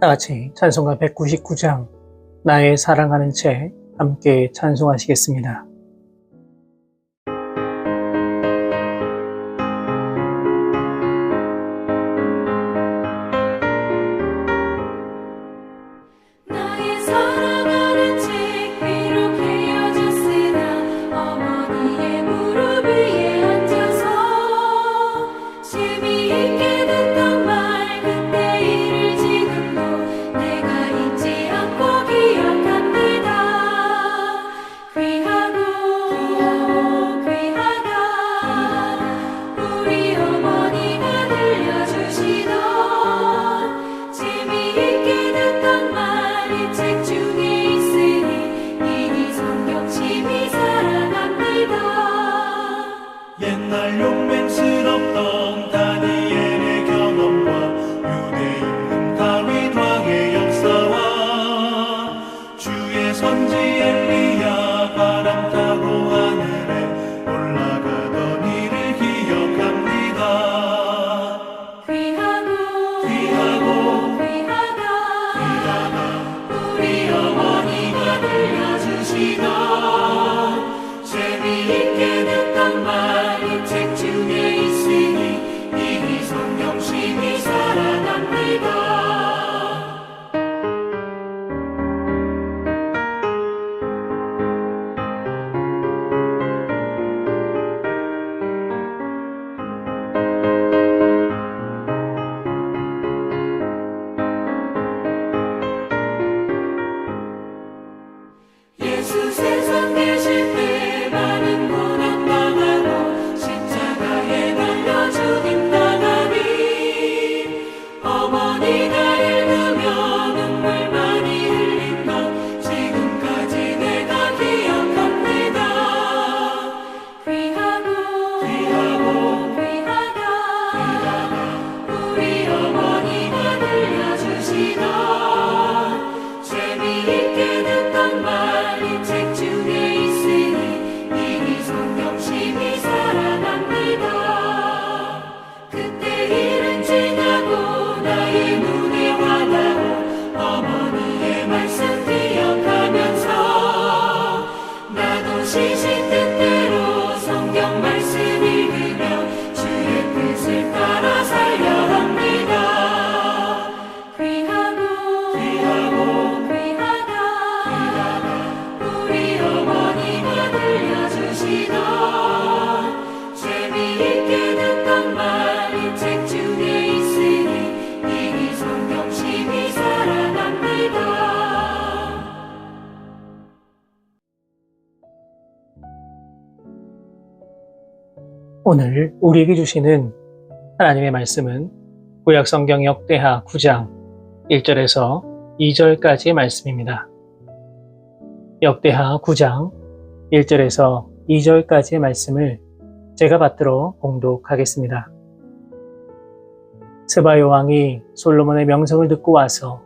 다 같이 찬송가 199장 나의 사랑하는 채 함께 찬송하시겠습니다. 들 오늘 우리에게 주시는 하나님의 말씀은 구약 성경 역대하 9장 1절에서 2절까지의 말씀입니다. 역대하 9장 1절에서 2절까지의 말씀을 제가 받들어 봉독하겠습니다. 스바요 왕이 솔로몬의 명성을 듣고 와서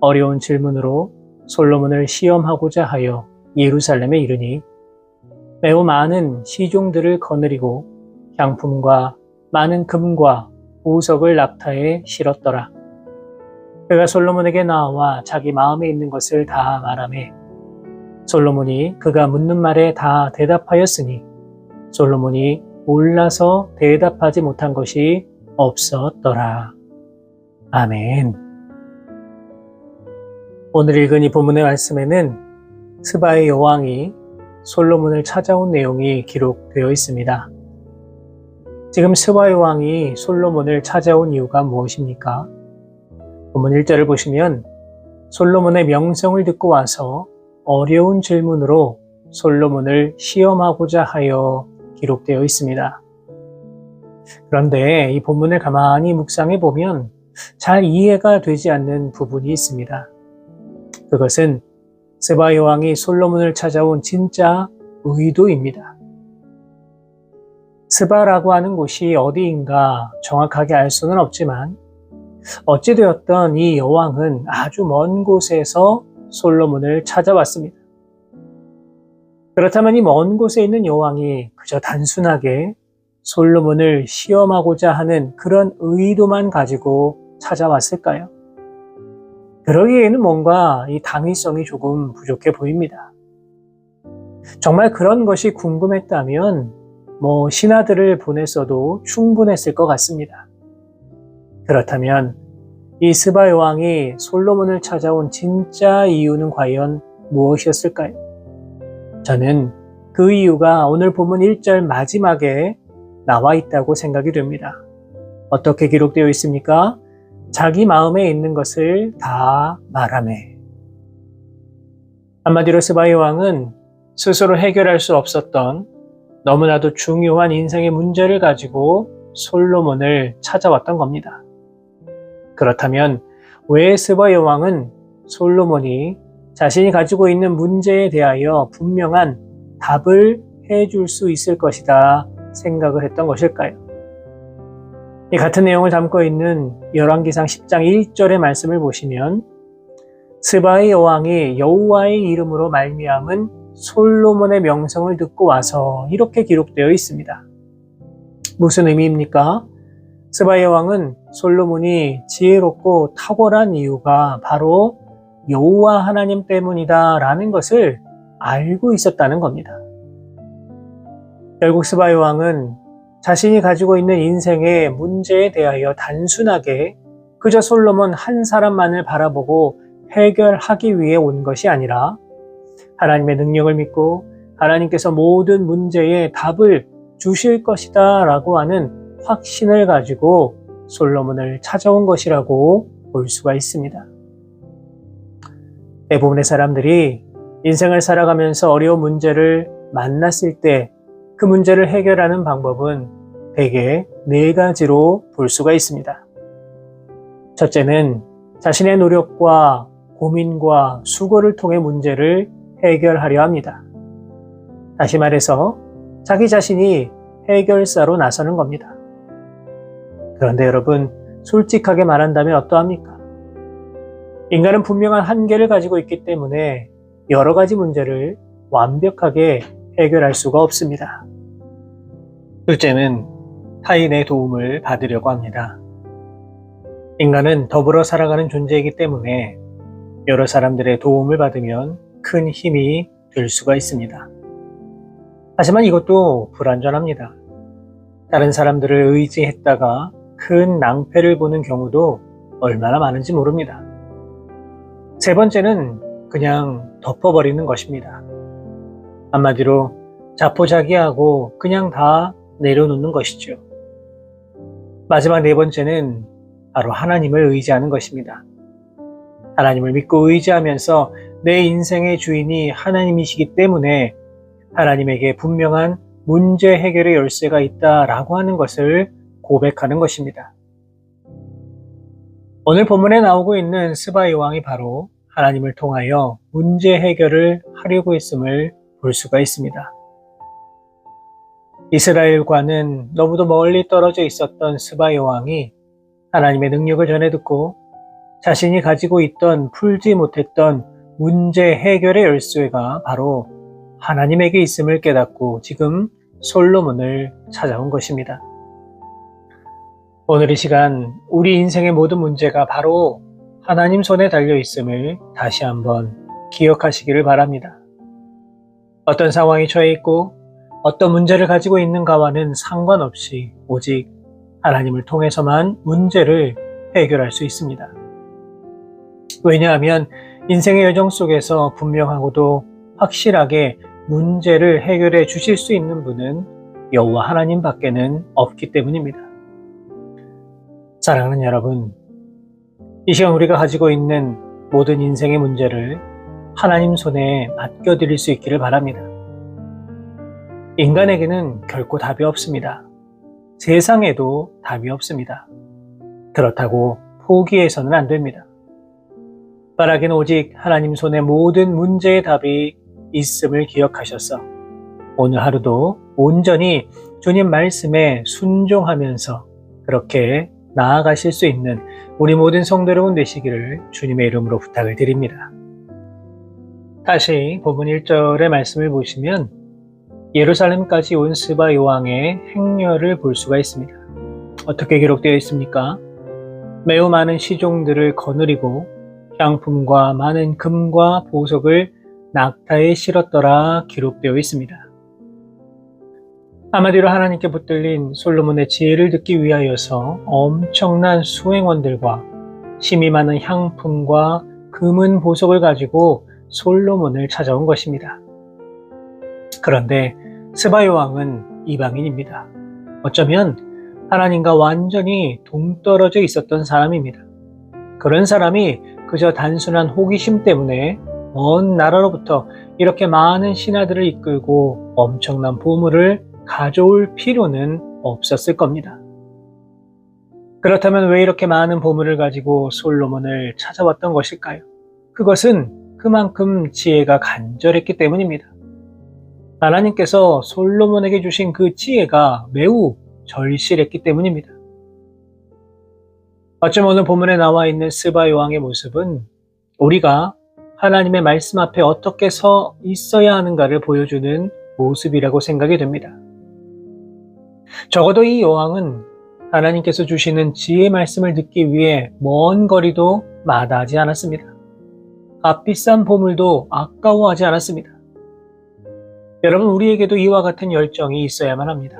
어려운 질문으로 솔로몬을 시험하고자 하여 예루살렘에 이르니 매우 많은 시종들을 거느리고 향품과 많은 금과 보석을 낙타에 실었더라. 그가 솔로몬에게 나와 자기 마음에 있는 것을 다 말하매 솔로몬이 그가 묻는 말에 다 대답하였으니 솔로몬이 몰라서 대답하지 못한 것이 없었더라. 아멘. 오늘 읽은 이 본문의 말씀에는 스바의 여왕이 솔로몬을 찾아온 내용이 기록되어 있습니다. 지금 스바의 왕이 솔로몬을 찾아온 이유가 무엇입니까? 본문 1절을 보시면 솔로몬의 명성을 듣고 와서 어려운 질문으로 솔로몬을 시험하고자 하여 기록되어 있습니다. 그런데 이 본문을 가만히 묵상해 보면 잘 이해가 되지 않는 부분이 있습니다. 그것은 세바 여왕이 솔로몬을 찾아온 진짜 의도입니다. 스바라고 하는 곳이 어디인가 정확하게 알 수는 없지만 어찌되었던 이 여왕은 아주 먼 곳에서 솔로몬을 찾아왔습니다. 그렇다면 이 먼 곳에 있는 여왕이 그저 단순하게 솔로몬을 시험하고자 하는 그런 의도만 가지고 찾아왔을까요? 그러기에는 뭔가 이 당위성이 조금 부족해 보입니다. 정말 그런 것이 궁금했다면 뭐 신하들을 보냈어도 충분했을 것 같습니다. 그렇다면 이 스바 여왕이 솔로몬을 찾아온 진짜 이유는 과연 무엇이었을까요? 저는 그 이유가 오늘 본문 1절 마지막에 나와 있다고 생각이 됩니다. 어떻게 기록되어 있습니까? 자기 마음에 있는 것을 다 말하매. 한마디로 스바이 왕은 스스로 해결할 수 없었던 너무나도 중요한 인생의 문제를 가지고 솔로몬을 찾아왔던 겁니다. 그렇다면 왜 스바이 왕은 솔로몬이 자신이 가지고 있는 문제에 대하여 분명한 답을 해줄 수 있을 것이다 생각을 했던 것일까요? 이 같은 내용을 담고 있는 열왕기상 10장 1절의 말씀을 보시면 스바의 여왕이 여호와의 이름으로 말미암은 솔로몬의 명성을 듣고 와서 이렇게 기록되어 있습니다. 무슨 의미입니까? 스바의 왕은 솔로몬이 지혜롭고 탁월한 이유가 바로 여호와 하나님 때문이다라는 것을 알고 있었다는 겁니다. 결국 스바의 왕은 자신이 가지고 있는 인생의 문제에 대하여 단순하게 그저 솔로몬 한 사람만을 바라보고 해결하기 위해 온 것이 아니라 하나님의 능력을 믿고 하나님께서 모든 문제에 답을 주실 것이다 라고 하는 확신을 가지고 솔로몬을 찾아온 것이라고 볼 수가 있습니다. 대부분의 사람들이 인생을 살아가면서 어려운 문제를 만났을 때 그 문제를 해결하는 방법은 대개 네 가지로 볼 수가 있습니다. 첫째는 자신의 노력과 고민과 수고를 통해 문제를 해결하려 합니다. 다시 말해서 자기 자신이 해결사로 나서는 겁니다. 그런데 여러분, 솔직하게 말한다면 어떠합니까? 인간은 분명한 한계를 가지고 있기 때문에 여러 가지 문제를 완벽하게 해결할 수가 없습니다. 둘째는 타인의 도움을 받으려고 합니다. 인간은 더불어 살아가는 존재이기 때문에 여러 사람들의 도움을 받으면 큰 힘이 될 수가 있습니다. 하지만 이것도 불완전합니다. 다른 사람들을 의지했다가 큰 낭패를 보는 경우도 얼마나 많은지 모릅니다. 세 번째는 그냥 덮어버리는 것입니다. 한마디로 자포자기하고 그냥 다 내려놓는 것이죠. 마지막 네 번째는 바로 하나님을 의지하는 것입니다. 하나님을 믿고 의지하면서 내 인생의 주인이 하나님이시기 때문에 하나님에게 분명한 문제 해결의 열쇠가 있다라고 하는 것을 고백하는 것입니다. 오늘 본문에 나오고 있는 스바이 왕이 바로 하나님을 통하여 문제 해결을 하려고 했음을 볼 수가 있습니다. 이스라엘과는 너무도 멀리 떨어져 있었던 스바이 왕이 하나님의 능력을 전해 듣고 자신이 가지고 있던 풀지 못했던 문제 해결의 열쇠가 바로 하나님에게 있음을 깨닫고 지금 솔로몬을 찾아온 것입니다. 오늘 이 시간 우리 인생의 모든 문제가 바로 하나님 손에 달려 있음을 다시 한번 기억하시기를 바랍니다. 어떤 상황이 처해 있고 어떤 문제를 가지고 있는가와는 상관없이 오직 하나님을 통해서만 문제를 해결할 수 있습니다. 왜냐하면 인생의 여정 속에서 분명하고도 확실하게 문제를 해결해 주실 수 있는 분은 여호와 하나님 밖에는 없기 때문입니다. 사랑하는 여러분, 이 시간 우리가 가지고 있는 모든 인생의 문제를 하나님 손에 맡겨드릴 수 있기를 바랍니다. 인간에게는 결코 답이 없습니다. 세상에도 답이 없습니다. 그렇다고 포기해서는 안 됩니다. 바라기는 오직 하나님 손에 모든 문제의 답이 있음을 기억하셔서 오늘 하루도 온전히 주님 말씀에 순종하면서 그렇게 나아가실 수 있는 우리 모든 성도 여러분 되시기를 주님의 이름으로 부탁을 드립니다. 다시 본문 1절의 말씀을 보시면 예루살렘까지 온 스바 요왕의 행렬을 볼 수가 있습니다. 어떻게 기록되어 있습니까? 매우 많은 시종들을 거느리고 향품과 많은 금과 보석을 낙타에 실었더라 기록되어 있습니다. 한마디로 하나님께 붙들린 솔로몬의 지혜를 듣기 위하여서 엄청난 수행원들과 힘이 많은 향품과 금은 보석을 가지고 솔로몬을 찾아온 것입니다. 그런데 스바요 왕은 이방인입니다. 어쩌면 하나님과 완전히 동떨어져 있었던 사람입니다. 그런 사람이 그저 단순한 호기심 때문에 먼 나라로부터 이렇게 많은 신하들을 이끌고 엄청난 보물을 가져올 필요는 없었을 겁니다. 그렇다면 왜 이렇게 많은 보물을 가지고 솔로몬을 찾아왔던 것일까요? 그것은 그만큼 지혜가 간절했기 때문입니다. 하나님께서 솔로몬에게 주신 그 지혜가 매우 절실했기 때문입니다. 어쩜 오늘 본문에 나와 있는 스바 요왕의 모습은 우리가 하나님의 말씀 앞에 어떻게 서 있어야 하는가를 보여주는 모습이라고 생각이 됩니다. 적어도 이 여왕은 하나님께서 주시는 지혜 말씀을 듣기 위해 먼 거리도 마다하지 않았습니다. 값비싼 보물도 아까워하지 않았습니다. 여러분, 우리에게도 이와 같은 열정이 있어야만 합니다.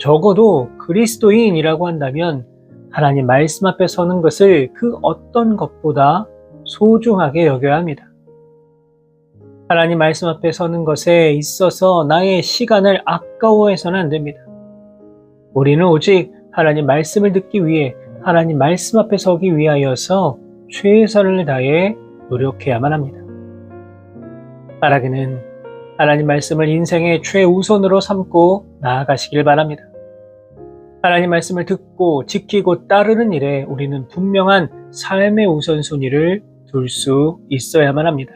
적어도 그리스도인이라고 한다면 하나님 말씀 앞에 서는 것을 그 어떤 것보다 소중하게 여겨야 합니다. 하나님 말씀 앞에 서는 것에 있어서 나의 시간을 아까워해서는 안 됩니다. 우리는 오직 하나님 말씀을 듣기 위해 하나님 말씀 앞에 서기 위하여서 최선을 다해 노력해야만 합니다. 바라기는 하나님 말씀을 인생의 최우선으로 삼고 나아가시길 바랍니다. 하나님 말씀을 듣고 지키고 따르는 일에 우리는 분명한 삶의 우선순위를 둘 수 있어야만 합니다.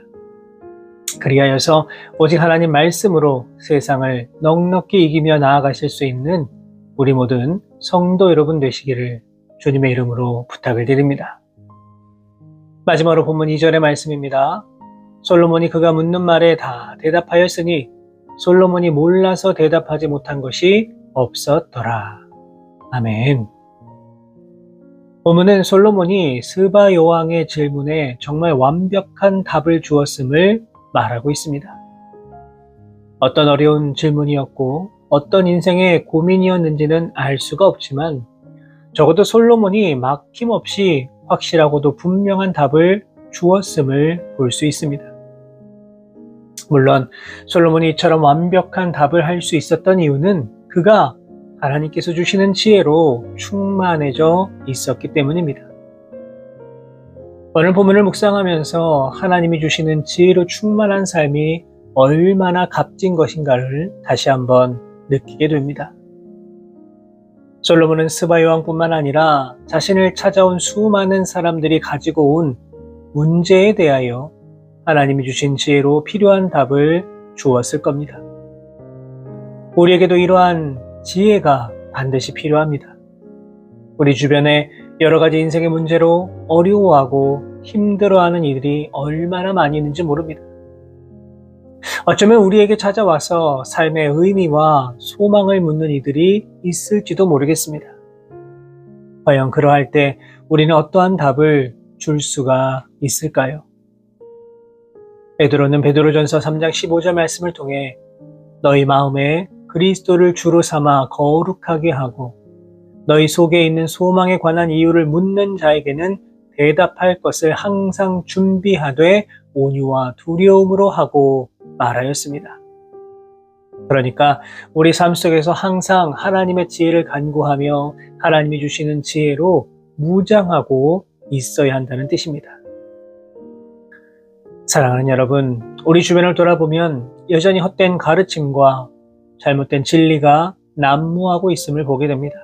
그리하여서 오직 하나님 말씀으로 세상을 넉넉히 이기며 나아가실 수 있는 우리 모든 성도 여러분 되시기를 주님의 이름으로 부탁을 드립니다. 마지막으로 본문 2절의 말씀입니다. 솔로몬이 그가 묻는 말에 다 대답하였으니 솔로몬이 몰라서 대답하지 못한 것이 없었더라. 아멘. 본문은 솔로몬이 스바 여왕의 질문에 정말 완벽한 답을 주었음을 말하고 있습니다. 어떤 어려운 질문이었고 어떤 인생의 고민이었는지는 알 수가 없지만 적어도 솔로몬이 막힘없이 확실하고도 분명한 답을 주었음을 볼 수 있습니다. 물론 솔로몬이 이처럼 완벽한 답을 할 수 있었던 이유는 그가 하나님께서 주시는 지혜로 충만해져 있었기 때문입니다. 오늘 본문을 묵상하면서 하나님이 주시는 지혜로 충만한 삶이 얼마나 값진 것인가를 다시 한번 느끼게 됩니다. 솔로몬은 스바 여왕뿐만 아니라 자신을 찾아온 수많은 사람들이 가지고 온 문제에 대하여 하나님이 주신 지혜로 필요한 답을 주었을 겁니다. 우리에게도 이러한 지혜가 반드시 필요합니다. 우리 주변에 여러 가지 인생의 문제로 어려워하고 힘들어하는 이들이 얼마나 많이 있는지 모릅니다. 어쩌면 우리에게 찾아와서 삶의 의미와 소망을 묻는 이들이 있을지도 모르겠습니다. 과연 그러할 때 우리는 어떠한 답을 줄 수가 있을까요? 베드로는 베드로전서 3장 15절 말씀을 통해 너희 마음에 그리스도를 주로 삼아 거룩하게 하고 너희 속에 있는 소망에 관한 이유를 묻는 자에게는 대답할 것을 항상 준비하되 온유와 두려움으로 하고 말하였습니다. 그러니까 우리 삶 속에서 항상 하나님의 지혜를 간구하며 하나님이 주시는 지혜로 무장하고 있어야 한다는 뜻입니다. 사랑하는 여러분, 우리 주변을 돌아보면 여전히 헛된 가르침과 잘못된 진리가 난무하고 있음을 보게 됩니다.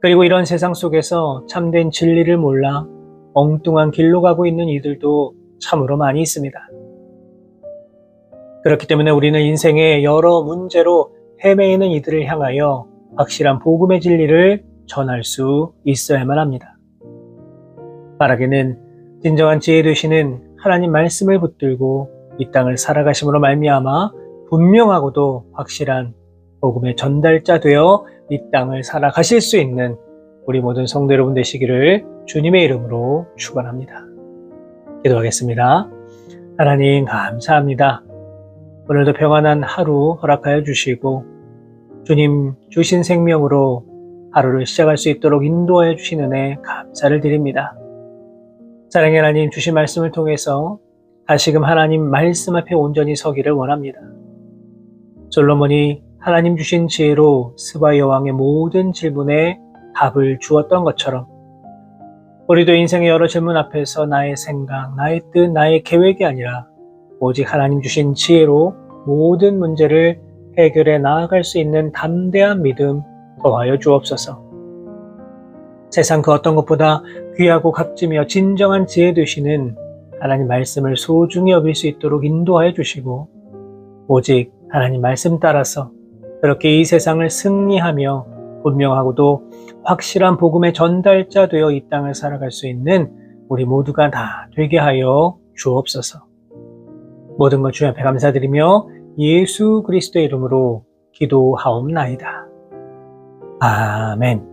그리고 이런 세상 속에서 참된 진리를 몰라 엉뚱한 길로 가고 있는 이들도 참으로 많이 있습니다. 그렇기 때문에 우리는 인생의 여러 문제로 헤매이는 이들을 향하여 확실한 복음의 진리를 전할 수 있어야만 합니다. 바라기는 진정한 지혜 되시는 하나님 말씀을 붙들고 이 땅을 살아가심으로 말미암아 분명하고도 확실한 복음의 전달자 되어 이 땅을 살아가실 수 있는 우리 모든 성도 여러분 되시기를 주님의 이름으로 축원합니다. 기도하겠습니다. 하나님 감사합니다. 오늘도 평안한 하루 허락하여 주시고 주님 주신 생명으로 하루를 시작할 수 있도록 인도하여 주신 은혜 감사를 드립니다. 사랑의 하나님 주신 말씀을 통해서 다시금 하나님 말씀 앞에 온전히 서기를 원합니다. 솔로몬이 하나님 주신 지혜로 스바 여왕의 모든 질문에 답을 주었던 것처럼 우리도 인생의 여러 질문 앞에서 나의 생각, 나의 뜻, 나의 계획이 아니라 오직 하나님 주신 지혜로 모든 문제를 해결해 나아갈 수 있는 담대한 믿음 더하여 주옵소서. 세상 그 어떤 것보다 귀하고 값지며 진정한 지혜 되시는 하나님 말씀을 소중히 여길 수 있도록 인도하여 주시고 오직 하나님 말씀 따라서 그렇게 이 세상을 승리하며 분명하고도 확실한 복음의 전달자 되어 이 땅을 살아갈 수 있는 우리 모두가 다 되게 하여 주옵소서. 모든 것 주님 앞에 감사드리며 예수 그리스도의 이름으로 기도하옵나이다. 아멘.